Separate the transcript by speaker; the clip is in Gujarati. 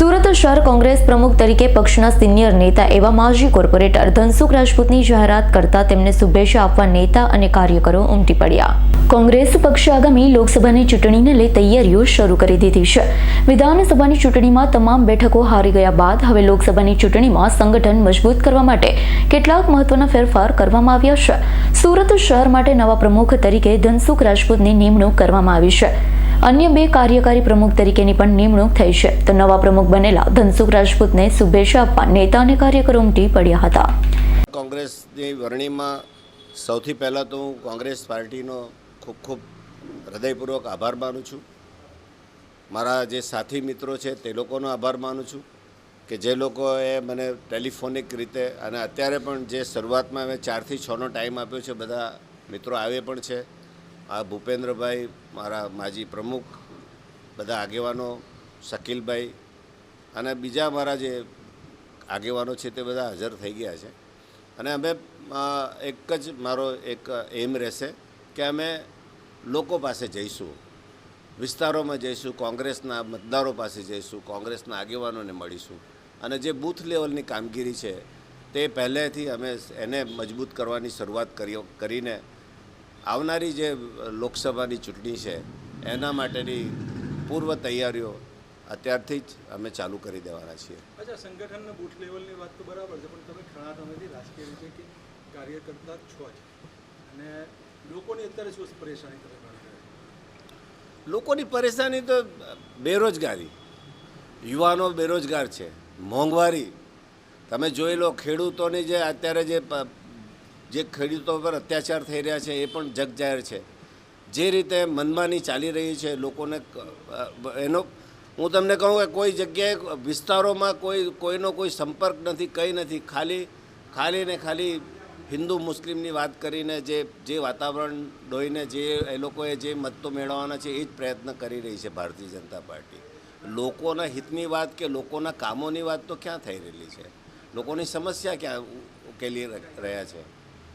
Speaker 1: સુરત શહેર કોંગ્રેસ પ્રમુખ તરીકે પક્ષના સિનિયર નેતા એવા માજી કોર્પોરેટર ધનસુખ રાજપૂતની જાહેરાત કરતા તેમને શુભેચ્છા આપવા નેતા અને કાર્યકરો ઉમટી પડ્યા. કોંગ્રેસ પક્ષે આગામી લોકસભાની ચૂંટણીને લઈ તૈયારીઓ શરૂ કરી દીધી છે. વિધાનસભાની ચૂંટણીમાં તમામ બેઠકો હારી ગયા બાદ હવે લોકસભાની ચૂંટણીમાં સંગઠન મજબૂત કરવા માટે કેટલાક મહત્વના ફેરફાર કરવામાં આવ્યા છે. સુરત શહેર માટે નવા પ્રમુખ તરીકે ધનસુખ રાજપૂતની નિમણૂક કરવામાં આવી છે. અન્ય બે કાર્યકારી પ્રમુખ તરીકેની પણ નિમણૂક થઈ છે. તો નવા પ્રમુખ બનેલા ધનસુખ રાજપૂતને શુભેચ્છા આપવા નેતા અને કાર્યકરો ઉમટી પડ્યા હતા.
Speaker 2: કોંગ્રેસની વરણીમાં સૌથી પહેલાં તો હું કોંગ્રેસ પાર્ટીનો ખૂબ ખૂબ હૃદયપૂર્વક આભાર માનું છું. મારા જે સાથી મિત્રો છે તે લોકોનો આભાર માનું છું કે જે લોકોએ મને ટેલિફોનિક રીતે અને અત્યારે પણ જે શરૂઆતમાં મેં ચારથી છનો ટાઈમ આપ્યો છે, બધા મિત્રો આવે પણ છે. આ ભૂપેન્દ્રભાઈ મારા માજી પ્રમુખ, બધા આગેવાનો શકીલભાઈ અને બીજા મારા જે આગેવાનો છે તે બધા હાજર થઈ ગયા છે. અને અમે એક જ મારો એક એમ રહેશે કે અમે લોકો પાસે જઈશું, વિસ્તારોમાં જઈશું, કોંગ્રેસના મતદારો પાસે જઈશું, કોંગ્રેસના આગેવાનોને મળીશું અને જે બૂથ લેવલની કામગીરી છે તે પહેલેથી અમે એને મજબૂત કરવાની શરૂઆત કરી કરીને આવનારી જે લોકસભાની ચૂંટણી છે એના માટેની પૂર્વ તૈયારીઓ અત્યારથી જ અમે ચાલુ કરી દેવાના છીએ.
Speaker 3: અચ્છા સંગઠનના બૂથ લેવલની વાત તો બરાબર છે પણ તમે ઘણા સમયથી રાજકીય રીતે કાર્યકર્તા છો જ અને લોકોની અત્યારે શું પરેશાની તમે
Speaker 2: લોકોની પરેશાની તો બેરોજગારી. યુવાનો બેરોજગાર છે મોંઘવારી. તમે જોઈ લો ખેડૂતોની જે અત્યારે જે જે ખેડૂતો પર અત્યાચાર થઈ રહ્યા છે એ પણ જગજાહેર છે. જે રીતે મનમાની ચાલી રહી છે લોકોને એનો, હું તમને કહું કે કોઈ જગ્યાએ વિસ્તારોમાં કોઈ, કોઈનો કોઈ સંપર્ક નથી, કંઈ નથી. ખાલી ખાલી ને ખાલી હિન્દુ મુસ્લિમની વાત કરીને જે જે વાતાવરણ ડોઈને જે એ લોકોએ જે મતો મેળવવાના છે એ જ પ્રયત્ન કરી રહી છે ભારતીય જનતા પાર્ટી. લોકોના હિતની વાત કે લોકોના કામોની વાત તો ક્યાં થઈ રહેલી છે? લોકોની સમસ્યા ક્યાં ઉકેલી રહ્યા છે?